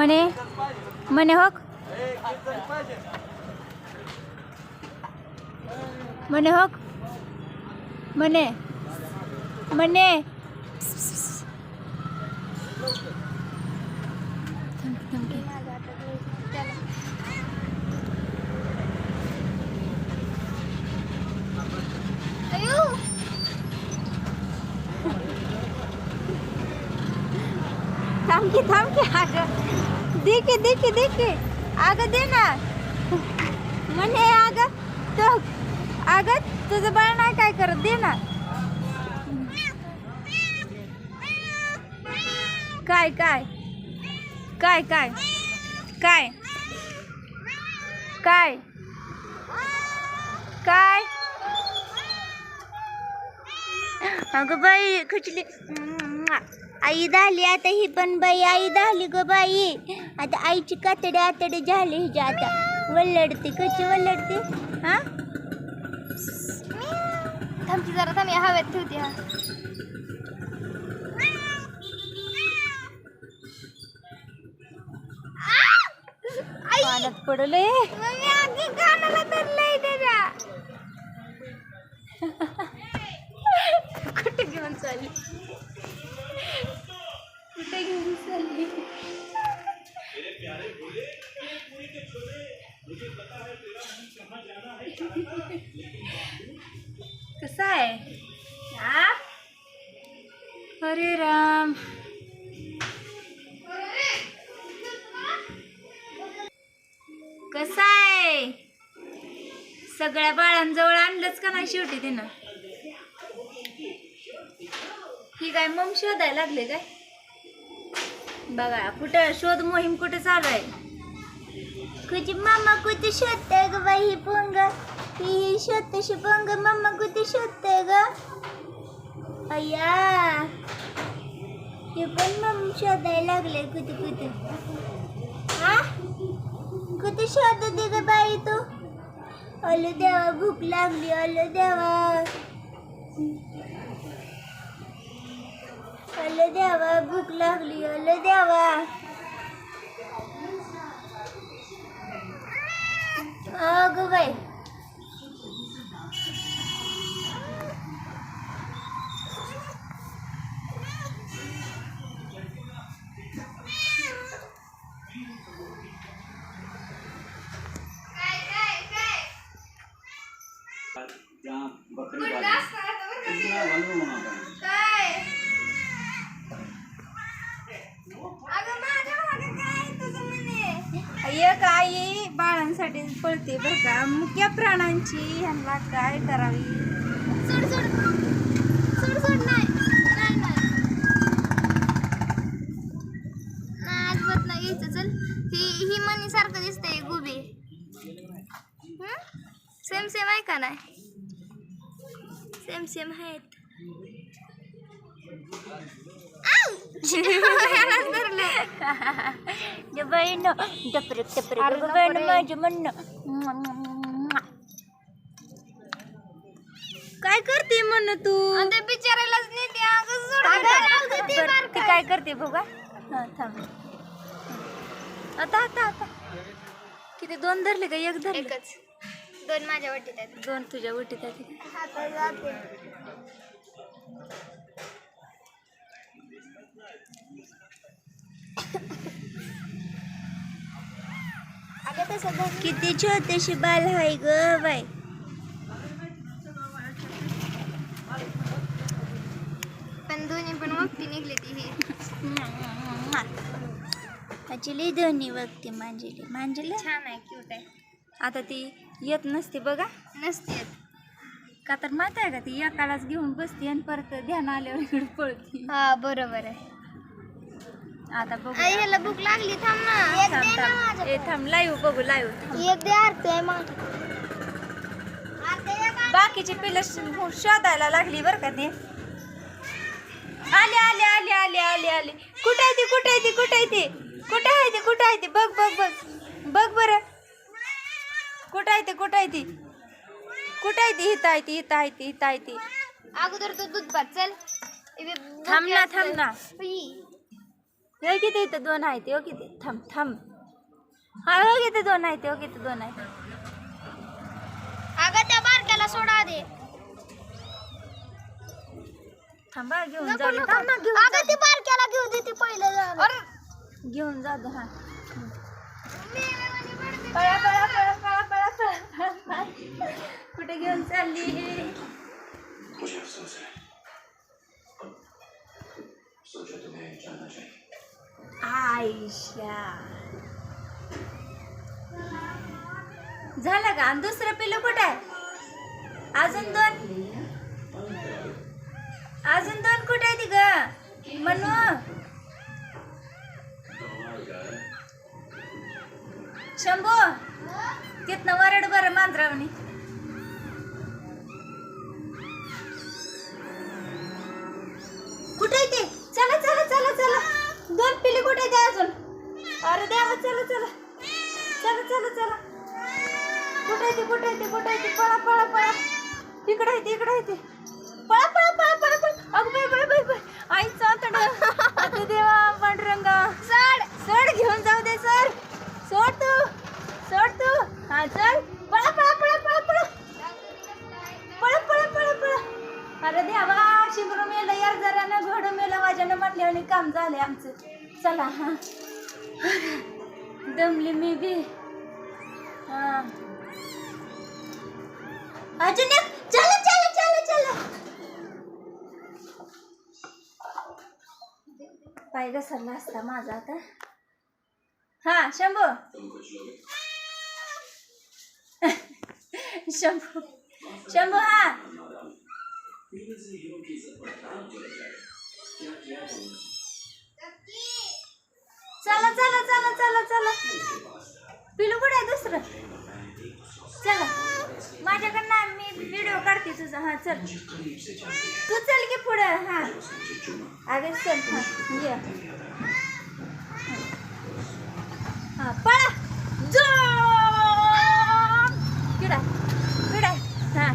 म्हणे म्हणे हो. म्हणे हो. म्हणे म्हणे. थांब, की. थांब की. थांब की अगं. दे की दे की दे की अगं दे ना। म्हणे अगं तो अगं तुझं बाळ नाही काय करत? दे ना। काय काय? काय काय? काय? काय? काय? अगं बाई खुचली आई झाली आता ही पण बाई आई झाली ग बाई. आता आईची कातडी आतडी झाली हिच्या आता. वल्लडते कशी वल्लडते? हा? थांबची जरा थांब या हवेत ठेवते हा. पाण्यात पडले. कुठे घेऊन चालली? कसा आहे? सगळ्या बाळांजवळ आणलंच का नाही शेवटी तिनं? ही काय मम शोधायला लागले काय? बघा कुठं शोध मोहीम कुठे चालू आहे? कुठे मामा कुठे शोधते ग बाई ही पोंग. ही शोधते पोंग मम्मा कुठे शोधते ग. अय्या. हे पण मम शोधायला लागले कुठे कुठे. हा? कुठे शोधते दिलं बाई तू? अलो देवा भूक लागली अलो देवा. अले देवा भूक लागली अले देवा. अगं बाई. एक आई बाळांसाठी पळते बरं का. मुख्य प्राण्यांची ह्यांना काय करावी? नाही नाही नाही. नाही अजिबात घ्यायचं चल. ही ही मनी सारखं दिसतंय गुबी सेम सेम आहे का नाही? सेम सेम आहेत. बहीण टपरक टपरक रे. माझं म्हणणं काय करते म्हण तू आणि ते बिचारायलाच दे ते काय करते बघा हा थांब आता आता आता किती दोन धरले का एक धरले एकच दोन माझ्या वाटीत आहेत दोन तुझ्या उठीत आहे किती छोटेशी बाल हाय ग बाई. पण दोन्ही पण वक्ती निघली ती ही. दोन्ही बघते मांजली. मांजली? छान आहे क्यूट आहे. आता ती येत नसते बघा. नसते येत. का तर माहीत आहे का ती एकालाच घेऊन बसते आणि परत ध्यान आल्यावर इकडे पळते. हा बरोबर आहे. आता बघू. आई ह्याला भूक लागली थांब ना. एक थांब. दे ना थांब माझ्या ए थांब लाईव्ह बघू लाईव्ह एक दे आरते मग. बाकीची पिलं श- शोधायला लागली बरं का ती. आले आले आले आले आले आले. कुठे आहे ती कुठे आहे ती कुठे आहे ती? कुठे आहे ती कुठे आहे ती? बघ बघ बघ. बघ बरं. कुठे आहे ती कुठे आहे ती? कुठे आहे ती? हित आहे ती हित आहे ती हित आहे ती. अगोदर तू दूध पात चल. इथे थांब ना थांब ना. यो किती इथं दोन आहेत यो किती थांब थांब हा हो किती दोन आहेत यो किती दोन आहेत अगं त्या बारक्याला सोडा दे. थांबा घेऊन दे. थांब घेऊन अगं ती बारक्याला घेऊ दे ती पहिलं. घेऊन जा दे, हा. पळा पळा पळा पळा पळा पळा पळा. पळा. कुठे घेऊन चालली? मुझे अफसोस है। सोचा तुम्हें जानना चाहिए। आयशा झालं का? आणि दुसरं पिल्लू कुठं आहे? अजून दोन. अजून दोन कुठे आहे ती ग? म्हणू शंभू तिथनं वरड बरं मांजरावणी. चला. चला कुठे आहे ते कुठे आहे ते कुठे आहे ते? पळा पळा पळा. इकडे आहे ते इकडे आहे ते. पळा पळा पळा पळा पळा. अगं बाय बाय बाय बाय आईचा तड. आता देवा पांडुरंगा. सड सड घेऊन जाऊ दे सर सोड तू. सोड तू. हा चल पळा पळा पळा पळा पळा. पळा पळा पळा पळा. अरे देवा शिंगरू मेलं यार जरानं घोडं मेलं वाजानं म्हटले आणि काम झाले आमचं. चला. हा दमली मी बी. अजून एक. चला चला चला चला. पाय घसरला असता माझा आता. हा शंभू. शंभू. शंभू हा. चला चला चला चला चला. पिलू कुठे आहे दुसरं? चला. माझ्याकडनं मी व्हिडिओ काढते तुझा. हा चल. तू चल की पुढं. हा. मुझे अगं चल. हा ये. हा पळा. जो किडा किडा हा.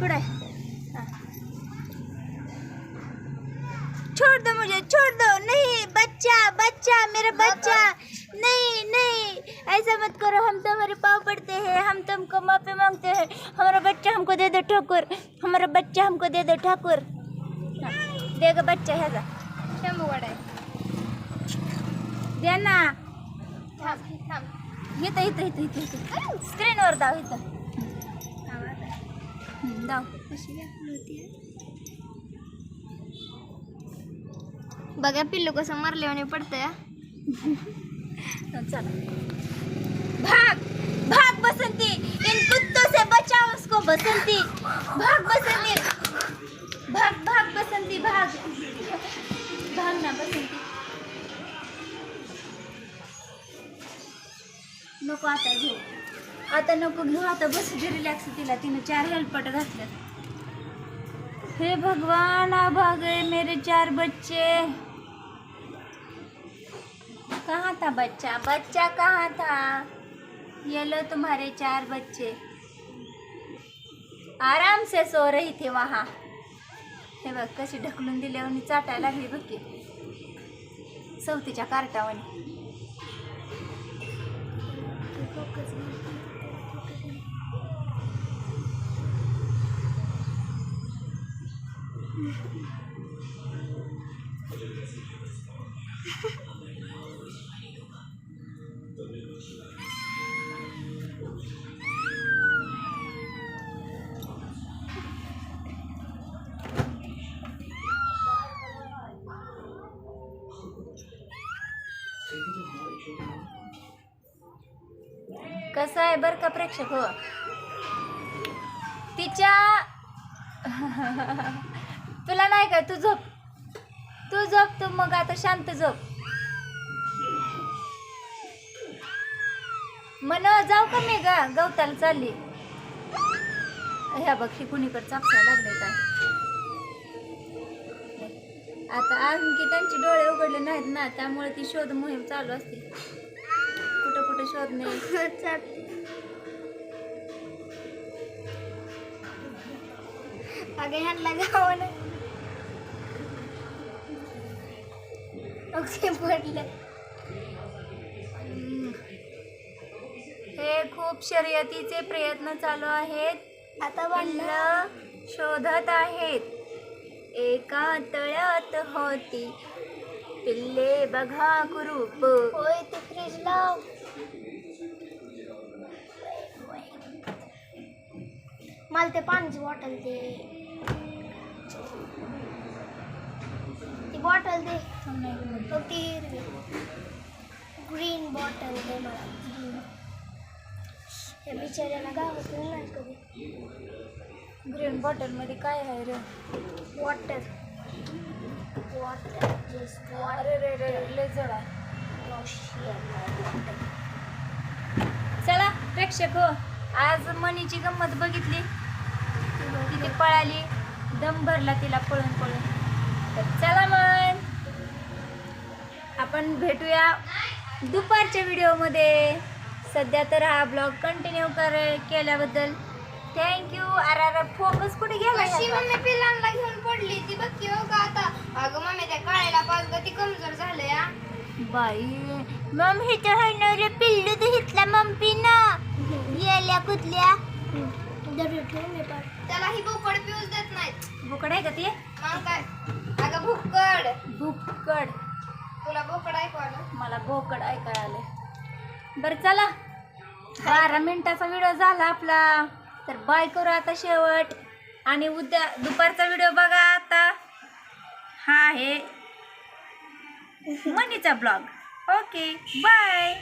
कुडा छोड़ दो मुझे छोड़ दो. नहीं बच्चा बच्चा मेरा बच्चा. ऐसा मत करो हम तुम्हारे पाँव पड़ते हैं हम तुमको माफ़ी मांगते हैं। हमारा बच्चा हमको दे दो ठाकुर हमारा बच्चा हमको दे दो ठाकुर। देगा बच्चा है का शंभू वाडाय दे ना। थांब थांब इथं इथं इथं इथं इथं स्क्रीनवर दाव इथं दाव बघा पिल्लू कसं मरल्याने पडतंय चला। भाग भाग बसंती, इन कुत्तों से बचाओ उसको बसंती। भाग बसंती, भाग भाग बसंती, भाग। भाग ना बसंती। नको आता घेऊ। आता नको घेऊ, आता बस दे रिलॅक्स तिला. तिने चार हेल्पट घातल्यात. हे भगवान आ भागे मेरे चार बच्चे. कहाँ था बच्चा? बच्चा कहाँ था? ये लो तुम्हारे चार बच्चे। आराम से सो रही थे वहाँ। हे बघ कशी ढकलून दिले आणि चाटायला लागली बघ की. चौथीच्या कार्टावानी कसं आहे बरं का प्रेक्षक हो. तिच्या तुला नाही का तू झोप. तू झोप तू मग आता शांत झोप. मन जाऊ का मी गा? गवताला चालली. ह्या बघ ही कुणीकडे चापसा लागले काय? आता आणखी त्यांचे डोळे उघडले नाहीत ना त्यामुळे ती शोध मोहीम चालू असते. कुठं शोधणे. अगं ह्यांना ओके पडलं हे खूप शर्यतीचे प्रयत्न चालू आहेत. आता पिल्लं शोधत आहेत. एका तळ्यात होती. पिल्ले बघा कुरूप. होय ते मला ते पाण्याची बॉटल दे. ती बॉटल दे. हिरवी ग्रीन बॉटल दे मला. या बिचाऱ्याला गावातून नाही कधी. ग्रीन बॉटलमध्ये काय आहे रे? वॉटर वॉटर जस्ट अरे रे रे वॉटर चला प्रेक्षक हो आज मनीची गंमत बघितली. किती पळाली दम भरला तिला पळून पळून. तर चला मग. आपण भेटूया दुपारच्या व्हिडिओमध्ये. सध्या तर हा ब्लॉग कंटिन्यू कर केल्याबद्दल थँक्यू अरे अरे फोकस कुठे गेला? मम्मी पिलांना घेऊन पडली ती बघ की हो का आता. अगं मम्मी त्या काळ्याला पाच गती कमजोर झालं या बाई मम हिचं हाय रे पिल्लू तू हितला मम्पी ना येल्या कुठल्या? त्याला ही बोकड पिऊच देत नाहीत. बुकड आहे का ते? मग काय? अगं भुक्कड भुक्कड तुला बोकड ऐकू आलं मला बोकड ऐकायला आले बरं चला. बारा मिनिटाचा व्हिडिओ झाला आपला. तर बाय करू आता शेवट. आणि उद्या दुपारचा व्हिडिओ बघा आता. हा आहे मनीचा ब्लॉग. Okay bye